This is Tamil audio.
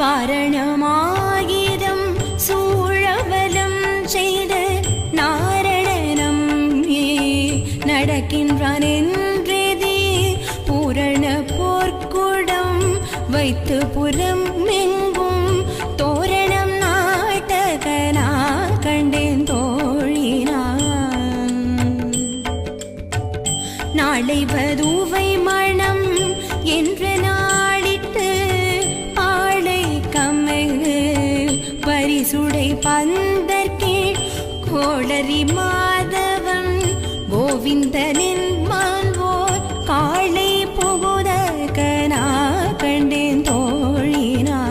காரணமாயிரம் சூழவலம் செய்த நாரணனம் நடக்கின்றான் என்றேதி பூரண போர்க்குடம் வைத்து புறம் எங்கும் தோரணம் நாட்டகனா கண்டேன் தோழினான். நாளை வதுவை மணம் பரிசுடை பந்தர்கீழ் கோளரி மாதவன் கோவிந்தனின் மால்வோர் காளை புகுதற்கனா கண்டேன் தோழினான்